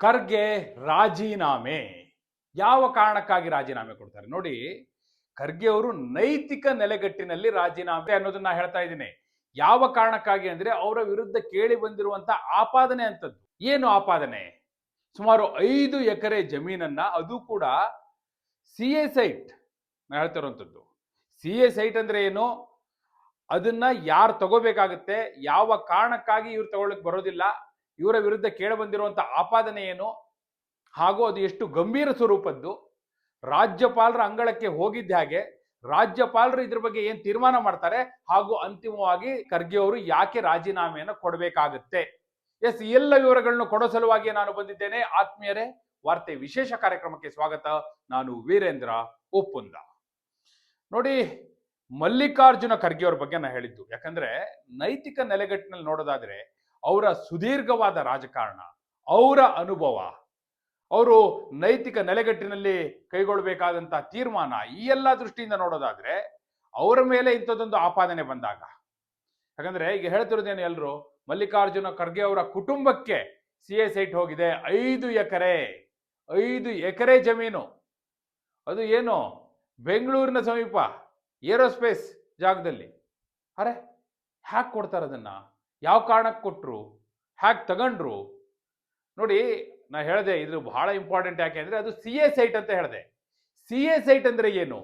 ಖರ್ಗೆ ರಾಜೀನಾಮೆ. ಯಾವ ಕಾರಣಕ್ಕಾಗಿ ರಾಜೀನಾಮೆ ಕೊಡ್ತಾರೆ? ನೋಡಿ, ಖರ್ಗೆ ಅವರು ನೈತಿಕ ನೆಲೆಗಟ್ಟಿನಲ್ಲಿ ರಾಜೀನಾಮೆ ಅನ್ನೋದನ್ನ ಹೇಳ್ತಾ ಇದ್ದೀನಿ. ಯಾವ ಕಾರಣಕ್ಕಾಗಿ ಅಂದ್ರೆ ಅವರ ವಿರುದ್ಧ ಕೇಳಿ ಬಂದಿರುವಂತ ಆಪಾದನೆ ಅಂತದ್ದು. ಏನು ಆಪಾದನೆ? ಸುಮಾರು ಐದು ಎಕರೆ ಜಮೀನನ್ನ ಅದು ಕೂಡ ಸಿ ಎ ಸೈಟ್. ನಾ ಹೇಳ್ತಿರುವಂಥದ್ದು ಸಿ ಎ ಸೈಟ್ ಅಂದ್ರೆ ಏನು? ಅದನ್ನ ಯಾರು ತಗೋಬೇಕಾಗುತ್ತೆ? ಯಾವ ಕಾರಣಕ್ಕಾಗಿ ಇವ್ರು ತಗೊಳ್ಳಕ್ ಬರೋದಿಲ್ಲ? ಇವರ ವಿರುದ್ಧ ಕೇಳಬಂದಿರುವಂತ ಆಪಾದನೆ ಏನು? ಹಾಗೂ ಅದು ಎಷ್ಟು ಗಂಭೀರ ಸ್ವರೂಪದ್ದು? ರಾಜ್ಯಪಾಲರ ಅಂಗಳಕ್ಕೆ ಹೋಗಿದ್ದ ಹಾಗೆ ರಾಜ್ಯಪಾಲರು ಇದ್ರ ಬಗ್ಗೆ ಏನ್ ತೀರ್ಮಾನ ಮಾಡ್ತಾರೆ? ಹಾಗೂ ಅಂತಿಮವಾಗಿ ಖರ್ಗೆ ಅವರು ಯಾಕೆ ರಾಜೀನಾಮೆಯನ್ನು ಕೊಡಬೇಕಾಗುತ್ತೆ? ಎಸ್ ಎಲ್ಲ ವಿವರಗಳನ್ನು ಕೊಡೋ ಸಲುವಾಗಿ ನಾನು ಬಂದಿದ್ದೇನೆ. ಆತ್ಮೀಯರೇ, ವಾರ್ತೆ ವಿಶೇಷ ಕಾರ್ಯಕ್ರಮಕ್ಕೆ ಸ್ವಾಗತ. ನಾನು ವೀರೇಂದ್ರ ಉಪ್ಪುಂದ. ನೋಡಿ, ಮಲ್ಲಿಕಾರ್ಜುನ ಖರ್ಗೆ ಅವ್ರ ಬಗ್ಗೆ ನಾನು ಹೇಳಿದ್ದು. ಯಾಕಂದ್ರೆ ನೈತಿಕ ನೆಲೆಗಟ್ಟಿನಲ್ಲಿ ನೋಡೋದಾದ್ರೆ ಅವರ ಸುದೀರ್ಘವಾದ ರಾಜಕಾರಣ, ಅವರ ಅನುಭವ, ಅವರು ನೈತಿಕ ನೆಲೆಗಟ್ಟಿನಲ್ಲಿ ಕೈಗೊಳ್ಳಬೇಕಾದಂತ ತೀರ್ಮಾನ ಈ ಎಲ್ಲ ದೃಷ್ಟಿಯಿಂದ ನೋಡೋದಾದ್ರೆ ಅವರ ಮೇಲೆ ಇಂಥದ್ದೊಂದು ಆಪಾದನೆ ಬಂದಾಗ. ಯಾಕಂದ್ರೆ ಈಗ ಹೇಳ್ತಿರೋದೇನು ಎಲ್ಲರೂ ಮಲ್ಲಿಕಾರ್ಜುನ ಖರ್ಗೆ ಅವರ ಕುಟುಂಬಕ್ಕೆ ಸಿ ಎ ಸೈಟ್ ಹೋಗಿದೆ, ಐದು ಎಕರೆ ಐದು ಎಕರೆ ಜಮೀನು. ಅದು ಏನು? ಬೆಂಗಳೂರಿನ ಸಮೀಪ, ಏರೋಸ್ಪೇಸ್ ಜಾಗದಲ್ಲಿ. ಅರೆ ಹ್ಯಾಕ್ ಕೊಡ್ತಾರೆ ಅದನ್ನ ಯಾವ ಕಾರಣಕ್ಕೆ ಕೊಟ್ಟರು ಹ್ಯಾಕ್ ತಗೊಂಡ್ರು? ನೋಡಿ, ನಾ ಹೇಳಿದೆ, ಇದು ಬಹಳ ಇಂಪಾರ್ಟೆಂಟ್ ಯಾಕೆ ಅಂದರೆ ಅದು ಸಿ ಎ ಸೈಟ್ ಅಂತ ಹೇಳಿದೆ. ಸಿ ಎ ಸೈಟ್ ಅಂದರೆ ಏನು?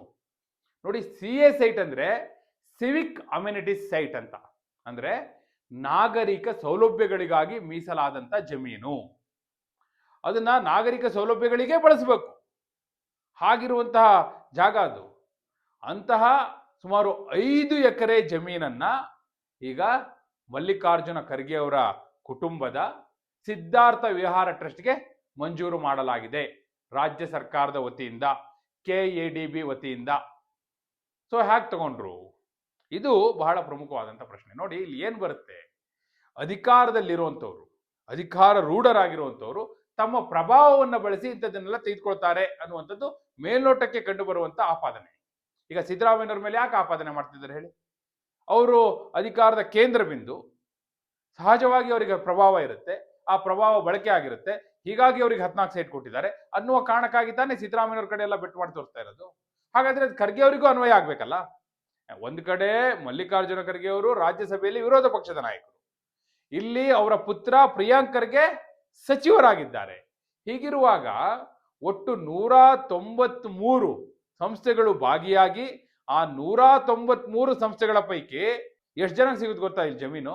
ನೋಡಿ ಸಿ ಎ ಸೈಟ್ ಅಂದರೆ ಸಿವಿಕ್ ಅಮ್ಯುನಿಟೀಸ್ ಸೈಟ್ ಅಂತ. ಅಂದರೆ ನಾಗರಿಕ ಸೌಲಭ್ಯಗಳಿಗಾಗಿ ಮೀಸಲಾದಂಥ ಜಮೀನು. ಅದನ್ನು ನಾಗರಿಕ ಸೌಲಭ್ಯಗಳಿಗೆ ಬಳಸಬೇಕು. ಹಾಗಿರುವಂತಹ ಜಾಗ ಅದು. ಅಂತಹ ಸುಮಾರು ಐದು ಎಕರೆ ಜಮೀನನ್ನು ಈಗ ಮಲ್ಲಿಕಾರ್ಜುನ ಖರ್ಗೆ ಅವರ ಕುಟುಂಬದ ಸಿದ್ಧಾರ್ಥ ವಿಹಾರ ಟ್ರಸ್ಟ್ಗೆ ಮಂಜೂರು ಮಾಡಲಾಗಿದೆ. ರಾಜ್ಯ ಸರ್ಕಾರದ ವತಿಯಿಂದ ಕೆ ಎ ಡಿ ಬಿ ವತಿಯಿಂದ. ಸೊ ಹ್ಯಾಕ್ ತಗೊಂಡ್ರು? ಇದು ಬಹಳ ಪ್ರಮುಖವಾದಂಥ ಪ್ರಶ್ನೆ. ನೋಡಿ, ಇಲ್ಲಿ ಏನು ಬರುತ್ತೆ? ಅಧಿಕಾರದಲ್ಲಿರುವಂಥವ್ರು, ಅಧಿಕಾರ ರೂಢರಾಗಿರುವಂಥವ್ರು ತಮ್ಮ ಪ್ರಭಾವವನ್ನು ಬಳಸಿ ಇಂಥದ್ದನ್ನೆಲ್ಲ ತೆಗೆದುಕೊಳ್ತಾರೆ ಅನ್ನುವಂಥದ್ದು ಮೇಲ್ನೋಟಕ್ಕೆ ಕಂಡು ಬರುವಂತ ಆಪಾದನೆ. ಈಗ ಸಿದ್ದರಾಮಯ್ಯನವ್ರ ಮೇಲೆ ಯಾಕೆ ಆಪಾದನೆ ಮಾಡ್ತಿದ್ದಾರೆ ಹೇಳಿ? ಅವರು ಅಧಿಕಾರದ ಕೇಂದ್ರ ಬಿಂದು, ಸಹಜವಾಗಿ ಅವರಿಗೆ ಪ್ರಭಾವ ಇರುತ್ತೆ, ಆ ಪ್ರಭಾವ ಬಳಕೆ ಆಗಿರುತ್ತೆ. ಹೀಗಾಗಿ ಅವರಿಗೆ ಹದಿನಾಲ್ಕು ಸೈಟ್ ಕೊಟ್ಟಿದ್ದಾರೆ. ಅನ್ನುವ ಕಾರಣಕ್ಕಾಗಿ ತಾನೇ ಸಿದ್ದರಾಮಯ್ಯವ್ರ ಕಡೆ ಎಲ್ಲ ಬೆಟ್ಟು ಮಾಡಿ ತೋರಿಸ್ತಾ ಇರೋದು. ಹಾಗಾದ್ರೆ ಅದು ಖರ್ಗೆ ಅವರಿಗೂ ಅನ್ವಯ ಆಗ್ಬೇಕಲ್ಲ? ಒಂದು ಕಡೆ ಮಲ್ಲಿಕಾರ್ಜುನ ಖರ್ಗೆ ಅವರು ರಾಜ್ಯಸಭೆಯಲ್ಲಿ ವಿರೋಧ ಪಕ್ಷದ ನಾಯಕರು. ಇಲ್ಲಿ ಅವರ ಪುತ್ರ ಪ್ರಿಯಾಂಕ್ ಖರ್ಗೆ ಸಚಿವರಾಗಿದ್ದಾರೆ. ಹೀಗಿರುವಾಗ ಒಟ್ಟು ನೂರ ತೊಂಬತ್ ಮೂರು ಸಂಸ್ಥೆಗಳು ಭಾಗಿಯಾಗಿ ಆ ನೂರ ತೊಂಬತ್ ಮೂರು ಸಂಸ್ಥೆಗಳ ಪೈಕಿ ಎಷ್ಟು ಜನ ಸಿಗುತ್ತೆ ಗೊತ್ತಾ ಇಲ್ಲಿ ಜಮೀನು?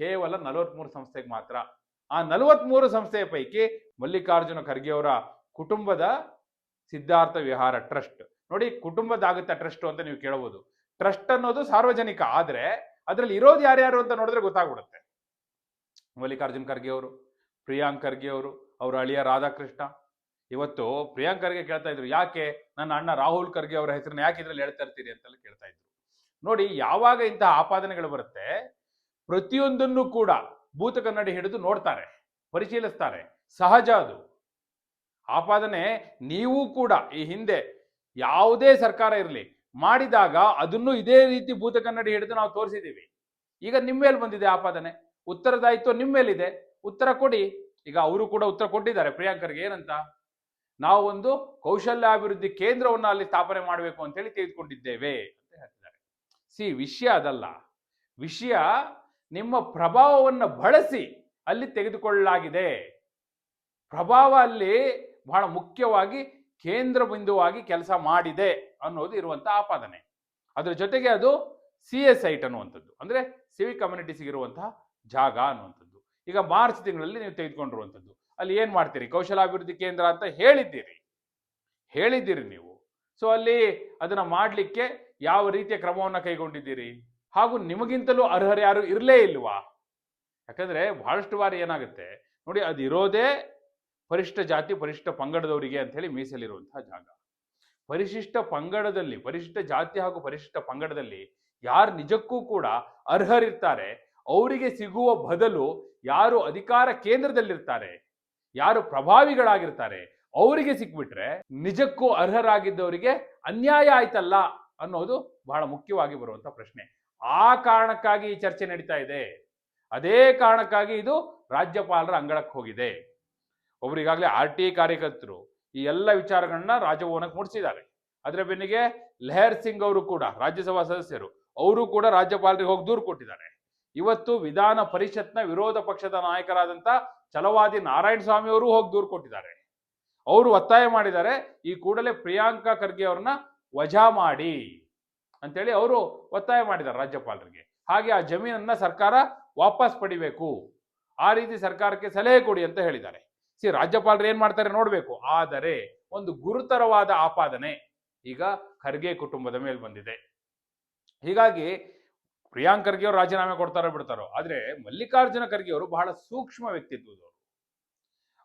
ಕೇವಲ ನಲವತ್ಮೂರು ಸಂಸ್ಥೆಗೆ ಮಾತ್ರ. ಆ ನಲವತ್ಮೂರು ಸಂಸ್ಥೆಯ ಪೈಕಿ ಮಲ್ಲಿಕಾರ್ಜುನ ಖರ್ಗೆ ಅವರ ಕುಟುಂಬದ ಸಿದ್ಧಾರ್ಥ ವಿಹಾರ ಟ್ರಸ್ಟ್. ನೋಡಿ ಕುಟುಂಬದಾಗುತ್ತಾ ಟ್ರಸ್ಟ್ ಅಂತ ನೀವು ಕೇಳಬಹುದು ಟ್ರಸ್ಟ್ ಅನ್ನೋದು ಸಾರ್ವಜನಿಕ, ಆದ್ರೆ ಅದರಲ್ಲಿ ಇರೋದು ಯಾರ್ಯಾರು ಅಂತ ನೋಡಿದ್ರೆ ಗೊತ್ತಾಗ್ಬಿಡುತ್ತೆ. ಮಲ್ಲಿಕಾರ್ಜುನ ಖರ್ಗೆ ಅವರು, ಪ್ರಿಯಾಂಕ್ ಖರ್ಗೆ ಅವರು, ಅವರ ಅಳಿಯ ರಾಧಾಕೃಷ್ಣ ಇವತ್ತು ಪ್ರಿಯಾಂಕ್ ಖರ್ಗೆ ಕೇಳ್ತಾ ಇದ್ರು, ಯಾಕೆ? ನನ್ನ ಅಣ್ಣ ರಾಹುಲ್ ಖರ್ಗೆ ಅವರ ಹೆಸರನ್ನ ಯಾಕೆ ಇದ್ರಲ್ಲಿ ಹೇಳ್ತಾ ಇರ್ತೀರಿ? ಅಂತೆಲ್ಲ ಕೇಳ್ತಾ ಇದ್ರು. ನೋಡಿ, ಯಾವಾಗ ಇಂತಹ ಆಪಾದನೆಗಳು ಬರುತ್ತೆ, ಪ್ರತಿಯೊಂದನ್ನು ಕೂಡ ಭೂತ ಕನ್ನಡಿ ಹಿಡಿದು ನೋಡ್ತಾರೆ, ಪರಿಶೀಲಿಸ್ತಾರೆ. ಸಹಜ ಅದು. ಆಪಾದನೆ, ನೀವು ಕೂಡ ಈ ಹಿಂದೆ ಯಾವುದೇ ಸರ್ಕಾರ ಇರಲಿ, ಮಾಡಿದಾಗ ಅದನ್ನು ಇದೇ ರೀತಿ ಭೂತ ಕನ್ನಡಿ ಹಿಡಿದು ನಾವು ತೋರಿಸಿದ್ದೀವಿ ಈಗ ನಿಮ್ಮ ಮೇಲೆ ಬಂದಿದೆ ಆಪಾದನೆ. ಉತ್ತರದಾಯಿತ್ವ ನಿಮ್ಮ ಮೇಲಿದೆ. ಉತ್ತರ ಕೊಡಿ. ಈಗ ಅವರು ಕೂಡ ಉತ್ತರ ಕೊಟ್ಟಿದ್ದಾರೆ. ಪ್ರಿಯಾಂಕರ್ಗೆ ಏನಂತ? ನಾವು ಒಂದು ಕೌಶಲ್ಯಾಭಿವೃದ್ಧಿ ಕೇಂದ್ರವನ್ನ ಅಲ್ಲಿ ಸ್ಥಾಪನೆ ಮಾಡಬೇಕು ಅಂತೇಳಿ ತೆಗೆದುಕೊಂಡಿದ್ದೇವೆ ಅಂತ ಹೇಳ್ತಿದ್ದಾರೆ. ಸಿ, ವಿಷಯ ಅದಲ್ಲ. ವಿಷಯ ನಿಮ್ಮ ಪ್ರಭಾವವನ್ನು ಬಳಸಿ ಅಲ್ಲಿ ತೆಗೆದುಕೊಳ್ಳಲಾಗಿದೆ. ಪ್ರಭಾವ ಅಲ್ಲಿ ಬಹಳ ಮುಖ್ಯವಾಗಿ ಕೇಂದ್ರ ಬಿಂದುವಾಗಿ ಕೆಲಸ ಮಾಡಿದೆ ಅನ್ನೋದು ಇರುವಂತ ಆಪಾದನೆ. ಅದರ ಜೊತೆಗೆ ಅದು ಸಿ ಎಸ್ ಐಟ್ ಅನ್ನುವಂಥದ್ದು. ಅಂದ್ರೆ ಕಮ್ಯುನಿಟೀಸ್ಗೆ ಇರುವಂತಹ ಜಾಗ ಅನ್ನುವಂಥದ್ದು. ಈಗ ಮಾರ್ಚ್ ತಿಂಗಳಲ್ಲಿ ನೀವು ತೆಗೆದುಕೊಂಡಿರುವಂಥದ್ದು. ಅಲ್ಲಿ ಏನು ಮಾಡ್ತೀರಿ? ಕೌಶಲಾಭಿವೃದ್ಧಿ ಕೇಂದ್ರ ಅಂತ ಹೇಳಿದ್ದೀರಿ. ಹೇಳಿದ್ದೀರಿ ನೀವು. ಸೊ ಅಲ್ಲಿ ಅದನ್ನ ಮಾಡಲಿಕ್ಕೆ ಯಾವ ರೀತಿಯ ಕ್ರಮವನ್ನು ಕೈಗೊಂಡಿದ್ದೀರಿ? ಹಾಗೂ ನಿಮಗಿಂತಲೂ ಅರ್ಹರು ಯಾರು ಇರಲೇ ಇಲ್ವಾ? ಯಾಕಂದ್ರೆ ಬಹಳಷ್ಟು ಬಾರಿ ಏನಾಗುತ್ತೆ? ನೋಡಿ, ಅದು ಇರೋದೇ ಪರಿಶಿಷ್ಟ ಜಾತಿ, ಪರಿಶಿಷ್ಟ ಪಂಗಡದವರಿಗೆ ಅಂತ ಹೇಳಿ ಮೀಸಲಿರುವಂತಹ ಜಾಗ. ಪರಿಶಿಷ್ಟ ಪಂಗಡದಲ್ಲಿ, ಪರಿಶಿಷ್ಟ ಜಾತಿ ಹಾಗೂ ಪರಿಶಿಷ್ಟ ಪಂಗಡದಲ್ಲಿ ಯಾರು ನಿಜಕ್ಕೂ ಕೂಡ ಅರ್ಹರಿರ್ತಾರೆ, ಅವರಿಗೆ ಸಿಗುವ ಬದಲು ಯಾರು ಅಧಿಕಾರ ಕೇಂದ್ರದಲ್ಲಿರ್ತಾರೆ ಯಾರು ಪ್ರಭಾವಿಗಳಾಗಿರ್ತಾರೆ, ಅವರಿಗೆ ಸಿಕ್ಬಿಟ್ರೆ ನಿಜಕ್ಕೂ ಅರ್ಹರಾಗಿದ್ದವರಿಗೆ ಅನ್ಯಾಯ ಆಯ್ತಲ್ಲ ಅನ್ನೋದು ಬಹಳ ಮುಖ್ಯವಾಗಿ ಬರುವಂತ ಪ್ರಶ್ನೆ. ಆ ಕಾರಣಕ್ಕಾಗಿ ಈ ಚರ್ಚೆ ನಡೀತಾ ಇದೆ. ಅದೇ ಕಾರಣಕ್ಕಾಗಿ ಇದು ರಾಜ್ಯಪಾಲರ ಅಂಗಳಕ್ಕೆ ಹೋಗಿದೆ. ಒಬ್ಬರಿಗಾಗಲೇ ಆರ್ ಟಿ ಕಾರ್ಯಕರ್ತರು ಈ ಎಲ್ಲ ವಿಚಾರಗಳನ್ನ ರಾಜಭವನಕ್ಕೆ ಮುಟ್ಟಿಸಿದ್ದಾರೆ. ಅದರ ಬೆನ್ನಿಗೆ ಲೆಹರ್ ಸಿಂಗ್ ಅವರು ಕೂಡ, ರಾಜ್ಯಸಭಾ ಸದಸ್ಯರು, ಅವರು ಕೂಡ ರಾಜ್ಯಪಾಲರಿಗೆ ಹೋಗಿ ದೂರು ಕೊಟ್ಟಿದ್ದಾರೆ. ಇವತ್ತು ವಿಧಾನ ಪರಿಷತ್ನ ವಿರೋಧ ಪಕ್ಷದ ನಾಯಕರಾದಂಥ ಛಲವಾದಿ ನಾರಾಯಣ ಸ್ವಾಮಿ ಅವರು ಹೋಗಿ ದೂರು ಕೊಟ್ಟಿದ್ದಾರೆ. ಅವರು ಒತ್ತಾಯ ಮಾಡಿದ್ದಾರೆ, ಈ ಕೂಡಲೇ ಪ್ರಿಯಾಂಕಾ ಖರ್ಗೆ ಅವ್ರನ್ನ ವಜಾ ಮಾಡಿ ಅಂತೇಳಿ ಅವರು ಒತ್ತಾಯ ಮಾಡಿದ್ದಾರೆ ರಾಜ್ಯಪಾಲರಿಗೆ. ಹಾಗೆ ಆ ಜಮೀನನ್ನ ಸರ್ಕಾರ ವಾಪಸ್ ಪಡಿಬೇಕು, ಆ ರೀತಿ ಸರ್ಕಾರಕ್ಕೆ ಸಲಹೆ ಕೊಡಿ ಅಂತ ಹೇಳಿದ್ದಾರೆ. ಸಿ, ರಾಜ್ಯಪಾಲರು ಏನ್ ಮಾಡ್ತಾರೆ ನೋಡ್ಬೇಕು, ಆದರೆ ಒಂದು ಗುರುತರವಾದ ಆಪಾದನೆ ಈಗ ಖರ್ಗೆ ಕುಟುಂಬದ ಮೇಲೆ ಬಂದಿದೆ. ಹೀಗಾಗಿ ಪ್ರಿಯಾಂಕ್ ಖರ್ಗೆ ಅವರು ರಾಜೀನಾಮೆ ಕೊಡ್ತಾರೋ ಬಿಡ್ತಾರೋ, ಆದ್ರೆ ಮಲ್ಲಿಕಾರ್ಜುನ ಖರ್ಗೆ ಅವರು ಬಹಳ ಸೂಕ್ಷ್ಮ ವ್ಯಕ್ತಿತ್ವದವರು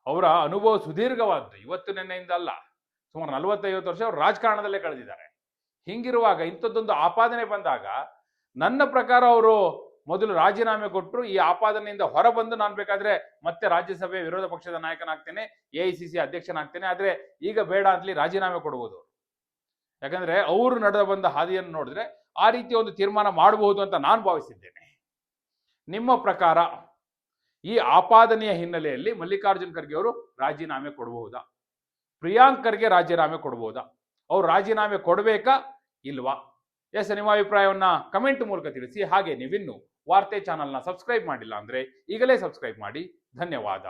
ಅವರ ಅನುಭವ ಸುದೀರ್ಘವಾದ್ದು, ಇವತ್ತು ನಿನ್ನೆಯಿಂದ ಅಲ್ಲ, ಸುಮಾರು ನಲವತ್ತೈವತ್ತು ವರ್ಷ ಅವರು ರಾಜಕಾರಣದಲ್ಲೇ ಕಳೆದಿದ್ದಾರೆ ಹಿಂಗಿರುವಾಗ ಇಂಥದ್ದೊಂದು ಆಪಾದನೆ ಬಂದಾಗ ನನ್ನ ಪ್ರಕಾರ ಅವರು ಮೊದಲು ರಾಜೀನಾಮೆ ಕೊಟ್ಟರು ಈ ಆಪಾದನೆಯಿಂದ ಹೊರಬಂದು ನಾನು ಬೇಕಾದ್ರೆ ಮತ್ತೆ ರಾಜ್ಯಸಭೆ ವಿರೋಧ ಪಕ್ಷದ ನಾಯಕನಾಗ್ತೇನೆ, ಎ ಐ ಸಿ ಸಿ ಅಧ್ಯಕ್ಷನಾಗ್ತೇನೆ, ಆದ್ರೆ ಈಗ ಬೇಡ ಅಂತಲಿ ರಾಜೀನಾಮೆ ಕೊಡ್ಬೋದು. ಯಾಕಂದ್ರೆ ಅವರು ನಡೆದು ಬಂದ ಹಾದಿಯನ್ನು ನೋಡಿದ್ರೆ ಆ ರೀತಿಯ ಒಂದು ತೀರ್ಮಾನ ಮಾಡಬಹುದು ಅಂತ ನಾನು ಭಾವಿಸಿದ್ದೇನೆ. ನಿಮ್ಮ ಪ್ರಕಾರ ಈ ಆಪಾದನೆಯ ಹಿನ್ನೆಲೆಯಲ್ಲಿ ಮಲ್ಲಿಕಾರ್ಜುನ್ ಖರ್ಗೆ ಅವರು ರಾಜೀನಾಮೆ ಕೊಡಬಹುದಾ? ಪ್ರಿಯಾಂಕ್ ಖರ್ಗೆ ರಾಜೀನಾಮೆ ಕೊಡಬಹುದಾ? ಅವ್ರು ರಾಜೀನಾಮೆ ಕೊಡಬೇಕಾ ಇಲ್ವಾ? ಎಸ್, ನಿಮ್ಮ ಅಭಿಪ್ರಾಯವನ್ನ ಕಮೆಂಟ್ ಮೂಲಕ ತಿಳಿಸಿ. ಹಾಗೆ ನೀವಿನ್ನು ವಾರ್ತೆ ಚಾನಲ್ನ ಸಬ್ಸ್ಕ್ರೈಬ್ ಮಾಡಿಲ್ಲ ಅಂದ್ರೆ ಈಗಲೇ ಸಬ್ಸ್ಕ್ರೈಬ್ ಮಾಡಿ. ಧನ್ಯವಾದ.